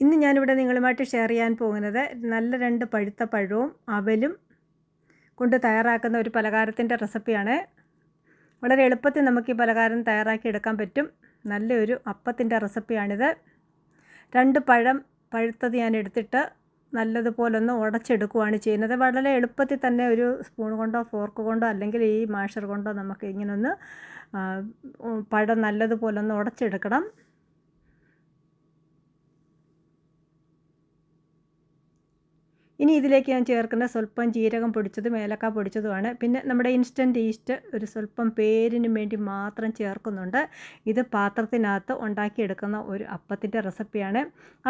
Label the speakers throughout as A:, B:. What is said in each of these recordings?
A: ഇന്ന് ഞാനിവിടെ നിങ്ങളുമായിട്ട് ഷെയർ ചെയ്യാൻ പോകുന്നത് നല്ല രണ്ട് പഴുത്ത പഴവും അവലും കൊണ്ട് തയ്യാറാക്കുന്ന ഒരു പലഹാരത്തിന്റെ റെസിപ്പിയാണ് വളരെ എളുപ്പത്തിൽ നമുക്ക് ഈ പലഹാരം തയ്യാറാക്കി എടുക്കാൻ പറ്റും. നല്ലൊരു അപ്പത്തിന്റെ റെസിപ്പിയാണിത് രണ്ട് പഴം പഴുത്തത് ഞാൻ എടുത്തിട്ട് നല്ലതുപോലൊന്ന് ഉടച്ചെടുക്കുകയാണ് ചെയ്യുന്നത്. വളരെ എളുപ്പത്തിൽ തന്നെ ഒരു സ്പൂൺ കൊണ്ടോ ഫോർക്ക് കൊണ്ടോ അല്ലെങ്കിൽ ഈ മാഷർ കൊണ്ടോ നമുക്ക് ഇങ്ങനെ ഒന്ന് പഴം നല്ലതുപോലൊന്ന് ഉടച്ചെടുക്കണം. ഇനി ഇതിലേക്ക് ഞാൻ ചേർക്കുന്ന സ്വല്പം ജീരകം പൊടിച്ചതും ഏലക്ക പൊടിച്ചതുമാണ്. പിന്നെ നമ്മുടെ ഇൻസ്റ്റന്റ് ഈസ്റ്റ് ഒരു സ്വല്പം പേരിന് വേണ്ടി മാത്രം ചേർക്കുന്നുണ്ട്. ഇത് പാത്രത്തിനകത്ത് ഉണ്ടാക്കിയെടുക്കുന്ന ഒരു അപ്പത്തിന്റെ റെസിപ്പിയാണ്.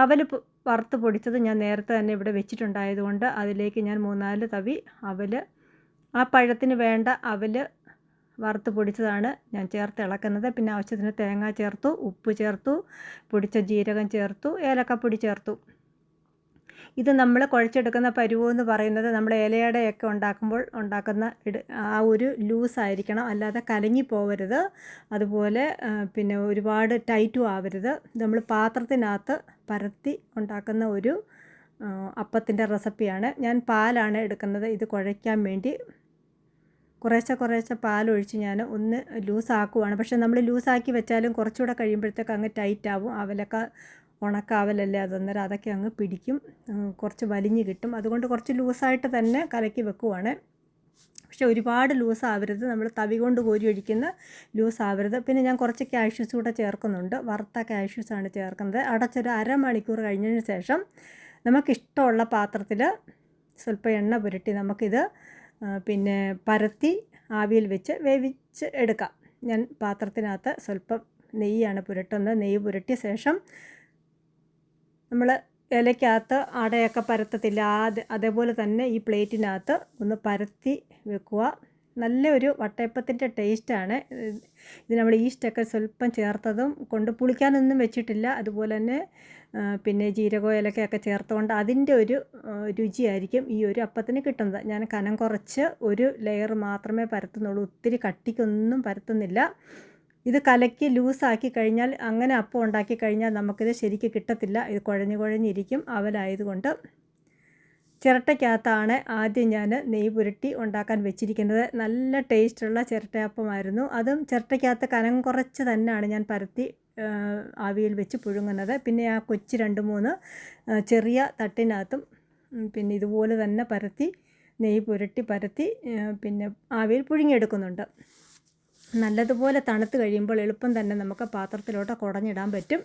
A: അവൽ വറുത്ത് പൊടിച്ചത് ഞാൻ നേരത്തെ തന്നെ ഇവിടെ വെച്ചിട്ടുണ്ടായതുകൊണ്ട് അതിലേക്ക് ഞാൻ മൂന്നാൽ തവി അവൽ ആ പഴത്തിന് വേണ്ട അവൽ വറുത്ത് പൊടിച്ചതാണ് ഞാൻ ചേർത്ത് ഇളക്കുന്നത്. പിന്നെ ആവശ്യത്തിന് തേങ്ങ ചേർത്തു ഉപ്പ് ചേർത്തു പൊടിച്ച ജീരകം ചേർത്തു ഏലക്കപ്പൊടി ചേർത്തു. ഇത് നമ്മൾ കുഴച്ചെടുക്കുന്ന പരുവെന്ന് പറയുന്നത് നമ്മൾ ഇലയടയൊക്കെ ഉണ്ടാക്കുമ്പോൾ ഉണ്ടാക്കുന്ന ആ ഒരു ലൂസ് ആയിരിക്കണം. അല്ലാതെ കലങ്ങി പോവരുത്. അതുപോലെ പിന്നെ ഒരുപാട് ടൈറ്റും ആവരുത്. നമ്മൾ പാത്രത്തിനകത്ത് പരത്തി ഉണ്ടാക്കുന്ന ഒരു അപ്പത്തിന്റെ റെസിപ്പിയാണ്. ഞാൻ പാലാണ് എടുക്കുന്നത്. ഇത് കുഴയ്ക്കാൻ വേണ്ടി കുറേശ്ശെ കുറേശ്ശെ പാലൊഴിച്ച് ഞാൻ ഒന്ന് ലൂസാക്കുവാണ്. പക്ഷേ നമ്മൾ ലൂസാക്കി വെച്ചാലും കുറച്ചുകൂടെ കഴിയുമ്പോഴത്തേക്ക് അങ്ങ് ടൈറ്റ് ആവും അവലൊക്കെ ഉണക്കാവലല്ലേ അതന്നേരം അതൊക്കെ അങ്ങ് പിടിക്കും. കുറച്ച് വലിഞ്ഞ് കിട്ടും. അതുകൊണ്ട് കുറച്ച് ലൂസായിട്ട് തന്നെ കലക്കി വെക്കുവാണ്. പക്ഷെ ഒരുപാട് ലൂസ് ആവരുത് നമ്മൾ തവി കൊണ്ട് കോരി ഒഴിക്കുന്ന ലൂസ് ആവരുത് പിന്നെ ഞാൻ കുറച്ച് കാഷ്യൂസ് കൂടെ ചേർക്കുന്നുണ്ട്. വറുത്ത കാഷ്യൂസാണ് ചേർക്കുന്നത്. അടച്ചൊരു അരമണിക്കൂർ കഴിഞ്ഞതിന് ശേഷം നമുക്കിഷ്ടമുള്ള പാത്രത്തിൽ സ്വല്പം എണ്ണ പുരട്ടി നമുക്കിത് പിന്നെ പരത്തി ആവിയിൽ വെച്ച് വേവിച്ച് എടുക്കാം. ഞാൻ പാത്രത്തിനകത്ത് സ്വല്പം നെയ്യാണ് പുരട്ടുന്നത്. നെയ്യ് പുരട്ടിയ ശേഷം നമ്മൾ ഇലയ്ക്കകത്ത് അടയൊക്കെ പരത്തത്തില്ല. അത് അതേപോലെ തന്നെ ഈ പ്ലേറ്റിനകത്ത് ഒന്ന് പരത്തി വെക്കുക. നല്ലൊരു വട്ടയപ്പത്തിന്റെ ടേസ്റ്റാണ്. ഇത് നമ്മൾ ഈസ്റ്റൊക്കെ സ്വല്പം ചേർത്തതും കൊണ്ട് പുളിക്കാനൊന്നും വെച്ചിട്ടില്ല. അതുപോലെ തന്നെ പിന്നെ ജീരകോ ഇലക്കയൊക്കെ ചേർത്തുകൊണ്ട് അതിന്റെ ഒരു രുചിയായിരിക്കും ഈ ഒരു അപ്പത്തിന് കിട്ടുന്നത്. ഞാൻ കനം കുറച്ച് ഒരു ലെയർ മാത്രമേ പരത്തുന്നുള്ളൂ. ഒത്തിരി കട്ടിക്കൊന്നും പരത്തുന്നില്ല. ഇത് കലക്കി ലൂസാക്കി കഴിഞ്ഞാൽ അങ്ങനെ അപ്പം ഉണ്ടാക്കി കഴിഞ്ഞാൽ നമുക്കിത് ശരിക്ക് കിട്ടത്തില്ല. ഇത് കുഴഞ്ഞു കുഴഞ്ഞിരിക്കും. അവലായതുകൊണ്ട് ചിരട്ടയ്ക്കകത്താണ് ആദ്യം ഞാൻ നെയ് പുരട്ടി ഉണ്ടാക്കാൻ വെച്ചിരിക്കുന്നത്. നല്ല ടേസ്റ്റുള്ള ചിരട്ടയപ്പമായിരുന്നു. അതും ചിരട്ടയ്ക്കകത്ത് കനം കുറച്ച് തന്നെയാണ് ഞാൻ പരത്തി ആവിയിൽ വെച്ച് പുഴുങ്ങുന്നത്. പിന്നെ ആ കൊച്ചു രണ്ട് മൂന്ന് ചെറിയ തട്ടിനകത്തും പിന്നെ ഇതുപോലെ തന്നെ പരത്തി നെയ്യ് പുരട്ടി പരത്തി പിന്നെ ആവിയിൽ പുഴുങ്ങിയെടുക്കുന്നുണ്ട്. നല്ലതുപോലെ തണുത്ത് കഴിയുമ്പോൾ എളുപ്പം തന്നെ നമുക്ക് പാത്രത്തിലോട്ട് കുടഞ്ഞിടാൻ പറ്റും.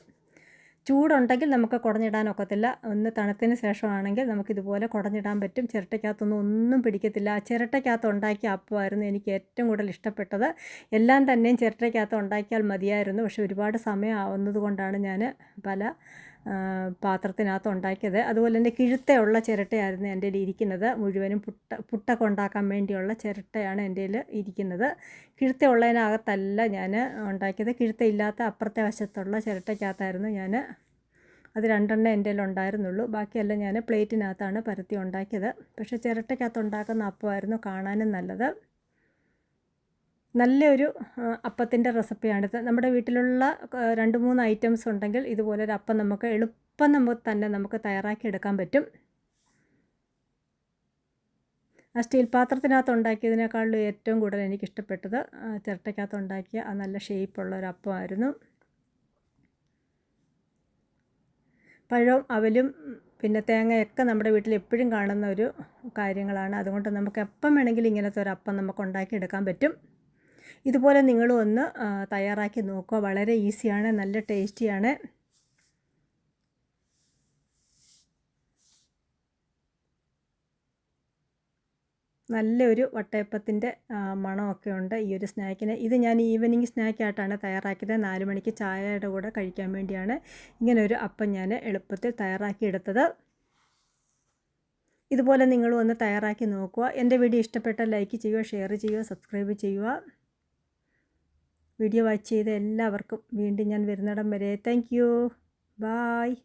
A: ചൂടുണ്ടെങ്കിൽ നമുക്ക് കുടഞ്ഞിടാൻ ഒക്കത്തില്ല. ഒന്ന് തണുത്തിന് ശേഷമാണെങ്കിൽ നമുക്കിതുപോലെ കുടഞ്ഞിടാൻ പറ്റും. ചിരട്ടയ്ക്കകത്തൊന്നും ഒന്നും പിടിക്കത്തില്ല. ചിരട്ടയ്ക്കകത്ത് ഉണ്ടാക്കിയ അപ്പമായിരുന്നു എനിക്ക് ഏറ്റവും കൂടുതൽ ഇഷ്ടപ്പെട്ടത്. എല്ലാം തന്നെയും ചിരട്ടയ്ക്കകത്ത് ഉണ്ടാക്കിയാൽ മതിയായിരുന്നു. പക്ഷെ ഒരുപാട് സമയം ആവുന്നത് കൊണ്ടാണ് ഞാൻ പല പാത്രത്തിനകത്ത് ഉണ്ടാക്കിയത്. അതുപോലെ തന്നെ കിഴുത്തയുള്ള ചിരട്ടയായിരുന്നു എന്റെ ഇരിക്കുന്നത്. മുഴുവനും പുട്ട പുട്ട കൊണ്ടാക്കാൻ വേണ്ടിയുള്ള ചിരട്ടയാണ് എന്റെ ഇരിക്കുന്നത്. കിഴുത്തയുള്ളതിനകത്തല്ല ഞാൻ ഉണ്ടാക്കിയത്. കിഴുത്തയില്ലാത്ത അപ്പുറത്തെ വശത്തുള്ള ചിരട്ടയ്ക്കകത്തായിരുന്നു ഞാൻ. അത് രണ്ടെണ്ണം എന്റെ ഉണ്ടായിരുന്നുള്ളൂ. ബാക്കിയെല്ലാം ഞാൻ പ്ലേറ്റിനകത്താണ് പരത്തി ഉണ്ടാക്കിയത്. പക്ഷേ ചിരട്ടയ്ക്കകത്ത് ഉണ്ടാക്കുന്ന അപ്പമായിരുന്നു കാണാനും നല്ലത്. നല്ലൊരു അപ്പത്തിന്റെ റെസിപ്പിയാണിത് നമ്മുടെ വീട്ടിലുള്ള രണ്ട് മൂന്ന് ഐറ്റംസ് ഉണ്ടെങ്കിൽ ഇതുപോലൊരു അപ്പം നമുക്ക് എളുപ്പം നമുക്ക് തന്നെ നമുക്ക് തയ്യാറാക്കി എടുക്കാൻ പറ്റും. ആ സ്റ്റീൽ പാത്രത്തിനകത്ത് ഉണ്ടാക്കിയതിനേക്കാളും ഏറ്റവും കൂടുതൽ എനിക്കിഷ്ടപ്പെട്ടത് ചിരട്ടയ്ക്കകത്ത് ഉണ്ടാക്കിയ ആ നല്ല ഷേപ്പുള്ള ഒരു അപ്പമായിരുന്നു. പഴവും അവലും പിന്നെ തേങ്ങയൊക്കെ നമ്മുടെ വീട്ടിൽ എപ്പോഴും കാണുന്ന ഒരു കാര്യങ്ങളാണ്. അതുകൊണ്ട് നമുക്ക് എപ്പം വേണമെങ്കിലും ഇങ്ങനത്തെ ഒരു അപ്പം നമുക്ക് ഉണ്ടാക്കിയെടുക്കാൻ പറ്റും. ഇതുപോലെ നിങ്ങളും ഒന്ന് തയ്യാറാക്കി നോക്കുക. വളരെ ഈസിയാണ് നല്ല ടേസ്റ്റിയാണ്. നല്ലൊരു വട്ടയപ്പത്തിന്റെ മണമൊക്കെ ഉണ്ട് ഈ ഒരു സ്നാക്കിന്. ഇത് ഞാൻ ഈവനിങ് സ്നാക്കായിട്ടാണ് തയ്യാറാക്കിയത്. നാല് മണിക്ക് ചായയുടെ കൂടെ കഴിക്കാൻ വേണ്ടിയാണ് ഇങ്ങനെ ഒരു അപ്പം ഞാൻ എളുപ്പത്തിൽ തയ്യാറാക്കിയെടുത്തത് ഇതുപോലെ നിങ്ങളും ഒന്ന് തയ്യാറാക്കി നോക്കുക. എന്റെ വീഡിയോ ഇഷ്ടപ്പെട്ടാൽ ലൈക്ക് ചെയ്യുക ഷെയർ ചെയ്യുക സബ്സ്ക്രൈബ് ചെയ്യുക. വീഡിയോ വാച്ച് ചെയ്ത എല്ലാവർക്കും വീണ്ടും ഞാൻ വരുന്നിടം വരെ. Thank you bye